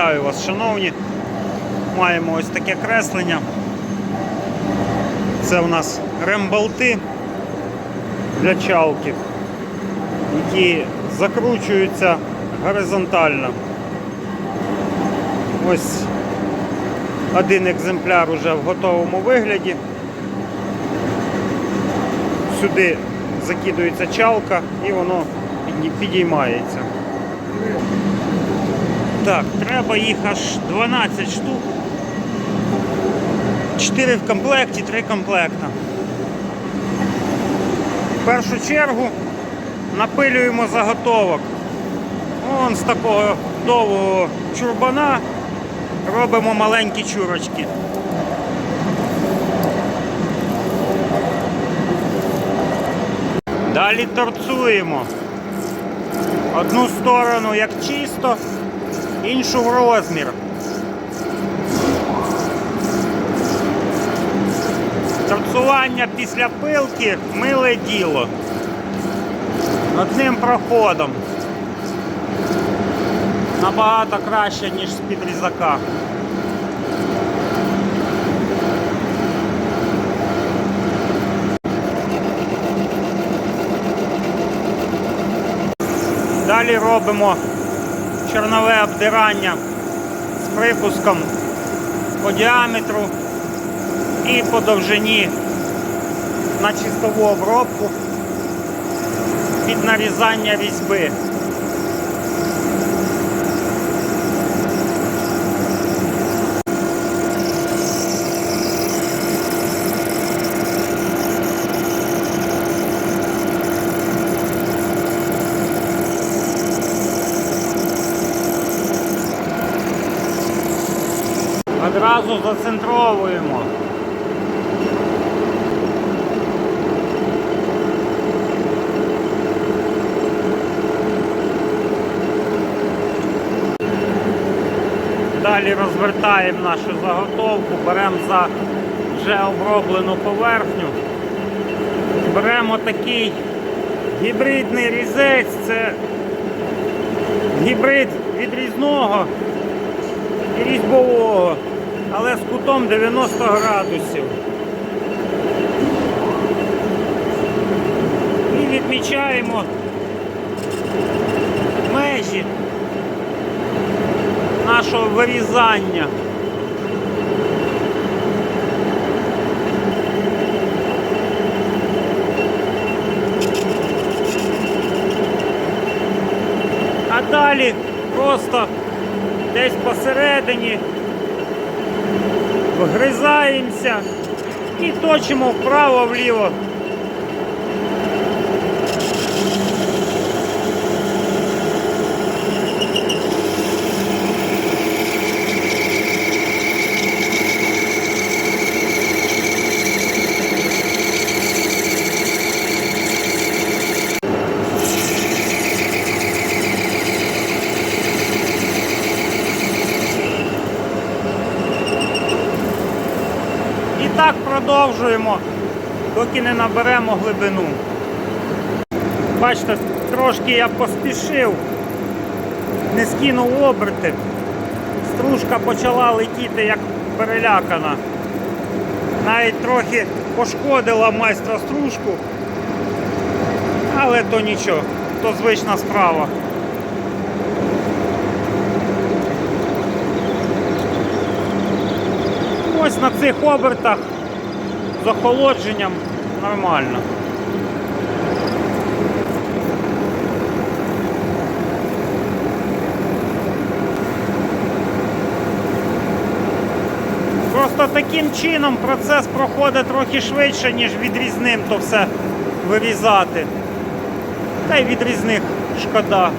Вітаю вас, шановні. Маємо ось таке креслення. Це у нас ремболти для чалки, які закручуються горизонтально. Ось один екземпляр уже в готовому вигляді. Сюди закидується чалка і воно підіймається. Так, треба їх аж 12 штук. 4 в комплекті, 3 комплекта. В першу чергу напилюємо заготовок. Вон з такого довгого чурбана робимо маленькі чурочки. Далі торцуємо. Одну сторону як чисто, іншу в розмір. Торцування після пилки миле діло. Одним проходом. Набагато краще, ніж з-під різака. Далі робимо чорнове обдирання з припуском по діаметру і по довжині на чистову обробку під нарізання різьби. Одразу зацентровуємо. Далі розвертаємо нашу заготовку, беремо за вже оброблену поверхню. Беремо такий гібридний різець, це гібрид відрізного і різьбового, але з кутом 90 градусів. І відмічаємо межі нашого вирізання. А далі просто десь посередині вгризаємося і точимо вправо-вліво. І так продовжуємо, доки не наберемо глибину. Бачите, трошки я поспішив, не скинув оберти. Стружка почала летіти як перелякана. Навіть трохи пошкодила майстра стружку. Але то нічого, то звична справа. Ось на цих обертах з охолодженням нормально. Просто таким чином процес проходить трохи швидше, ніж відрізним то все вирізати. Та й відрізних шкода.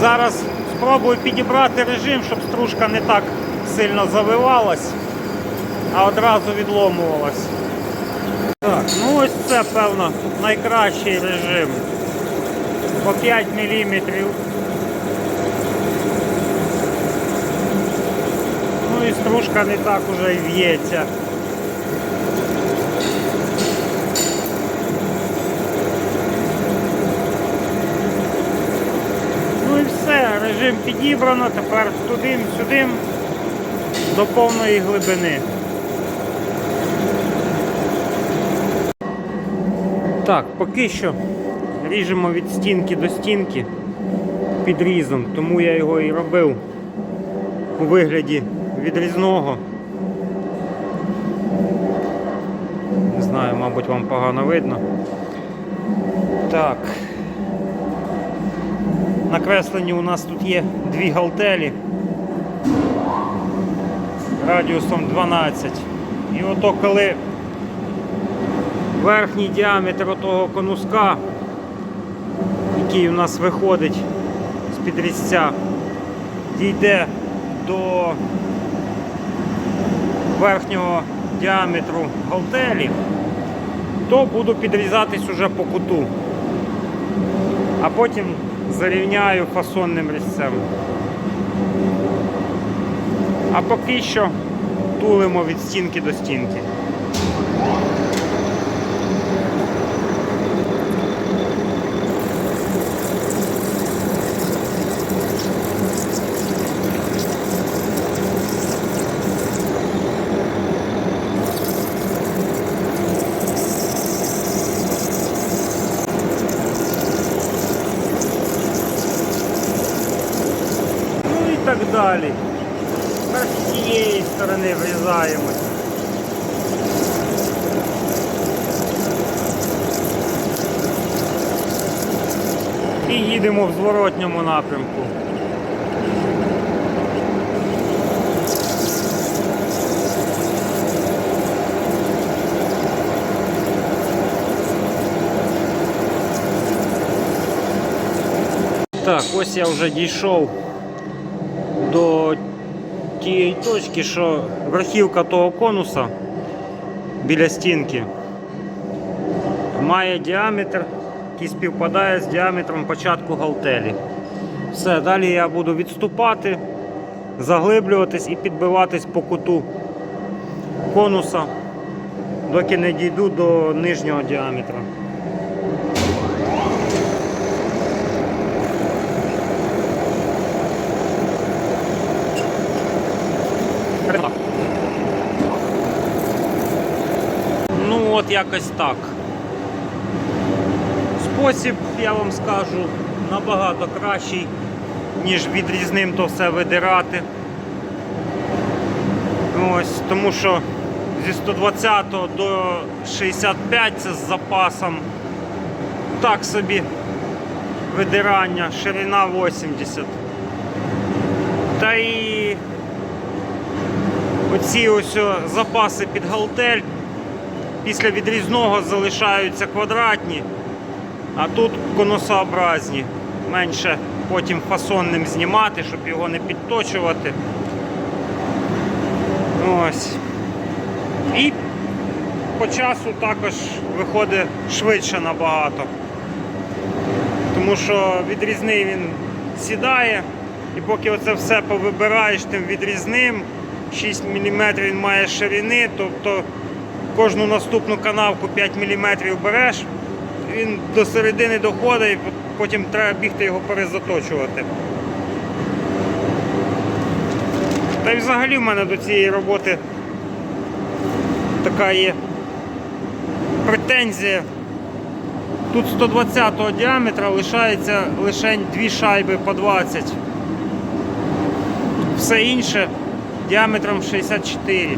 Зараз спробую підібрати режим, щоб стружка не так сильно завивалась, а одразу відломувалась. Так, ну ось це, певно, найкращий режим. По 5 мм. Ну і стружка не так уже і в'ється. Режим підібрано, тепер туди, сюди до повної глибини. Так, поки що ріжемо від стінки до стінки підрізом, тому я його і робив у вигляді відрізного. Не знаю, мабуть, вам погано видно. Так. На кресленні у нас тут є дві галтелі радіусом 12. І ото коли верхній діаметр того конуска, який у нас виходить з-під різця, дійде до верхнього діаметру галтелі, то буду підрізатись уже по куту. А потім зарівняю фасонним різцем. А поки що тулимо від стінки до стінки. Ну і так далі. Тепер з цієї сторони врізаємо. І їдемо в зворотньому напрямку. Так, ось я вже дійшов до тієї точки, що верхівка того конуса біля стінки має діаметр, який співпадає з діаметром початку галтелі. Все, далі я буду відступати, заглиблюватись і підбиватись по куту конуса, доки не дійду до нижнього діаметра. Ну якось так. Спосіб, я вам скажу, набагато кращий, ніж відрізним то все видирати. Ось, тому що зі 120 до 65 це з запасом так собі видирання, ширина 80. Та і оці ось запаси під галтель після відрізного залишаються квадратні, а тут конусообразні. Менше потім фасонним знімати, щоб його не підточувати. Ось. І по часу також виходить швидше набагато. Тому що відрізний він сідає, і поки оце все повибираєш тим відрізним, 6 мм він має ширини, тобто кожну наступну канавку 5 мм береш, він до середини доходить, потім треба бігти його перезаточувати. Та й взагалі в мене до цієї роботи така є претензія. Тут 120 діаметра лишається лише дві шайби по 20. Все інше діаметром 64.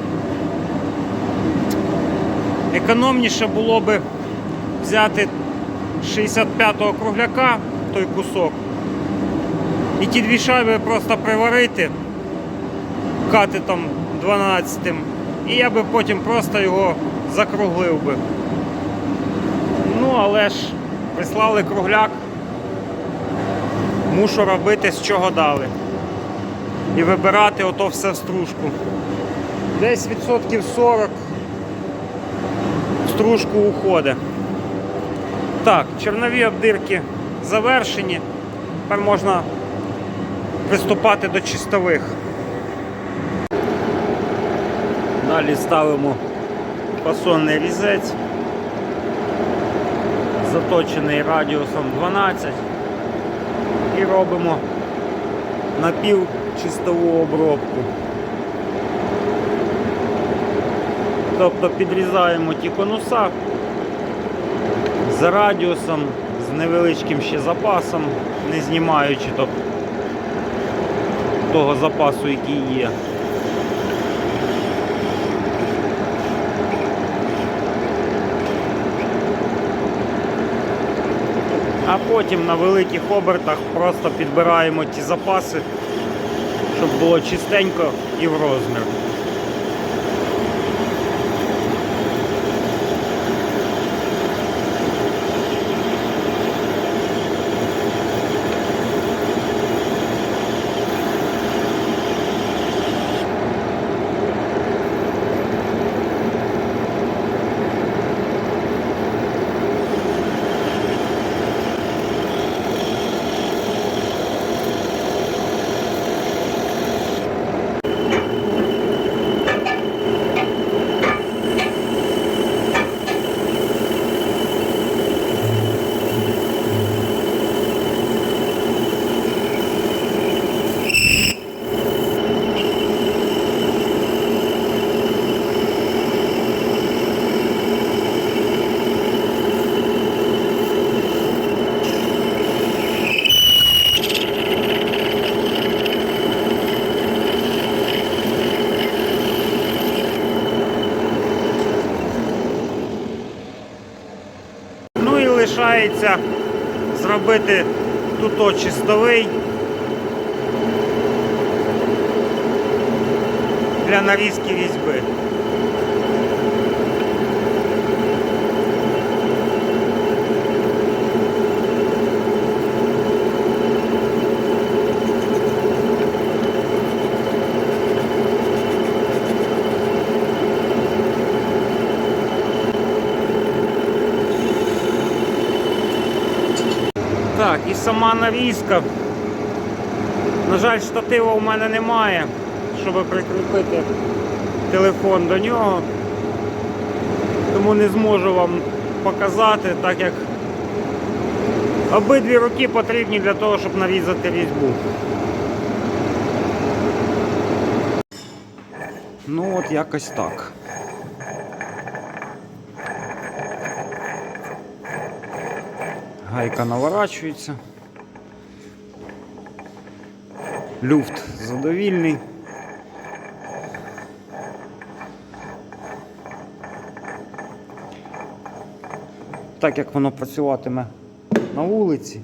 Економніше було би взяти 65-го кругляка, той кусок, і ті дві шайби просто приварити катетом 12-м, і я би потім просто його закруглив би. Ну, але ж прислали кругляк, мушу робити з чого дали. І вибирати ото все в стружку. Десь відсотків 40 в стружку уходить. Так, чорнові обдирки завершені. Тепер можна приступати до чистових. Далі ставимо фасонний різець, заточений радіусом 12 і робимо напівчистову обробку. Тобто підрізаємо ті конуса з радіусом, з невеличким ще запасом, не знімаючи тобто, того запасу, який є. А потім на великих обертах просто підбираємо ті запаси, щоб було чистенько і в розмір. Ну і лишається зробити тут чистовий для нарізки різьби. І сама нарізка. На жаль, штатива у мене немає, щоб прикріпити телефон до нього. Тому не зможу вам показати, так як обидві руки потрібні для того, щоб нарізати різьбу. Ну от якось так. Гайка наворачується. Люфт задовільний. Так як воно працюватиме на вулиці,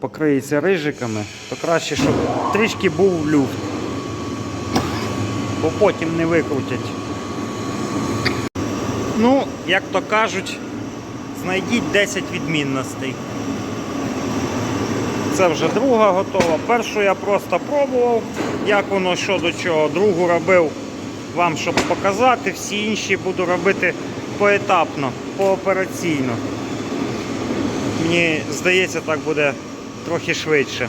покриється рижиками, то краще, щоб трішки був люфт, бо потім не викрутять. Ну, як то кажуть, знайдіть 10 відмінностей. Це вже друга готова. Першу я просто пробував, як воно що до чого. Другу робив вам, щоб показати. Всі інші буду робити поетапно, поопераційно. Мені здається, так буде трохи швидше.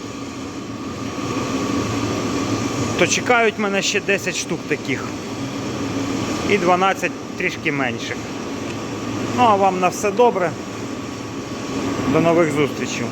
То чекають мене ще 10 штук таких. І 12 трішки менших. Ну а вам на все добре. До нових зустрічей.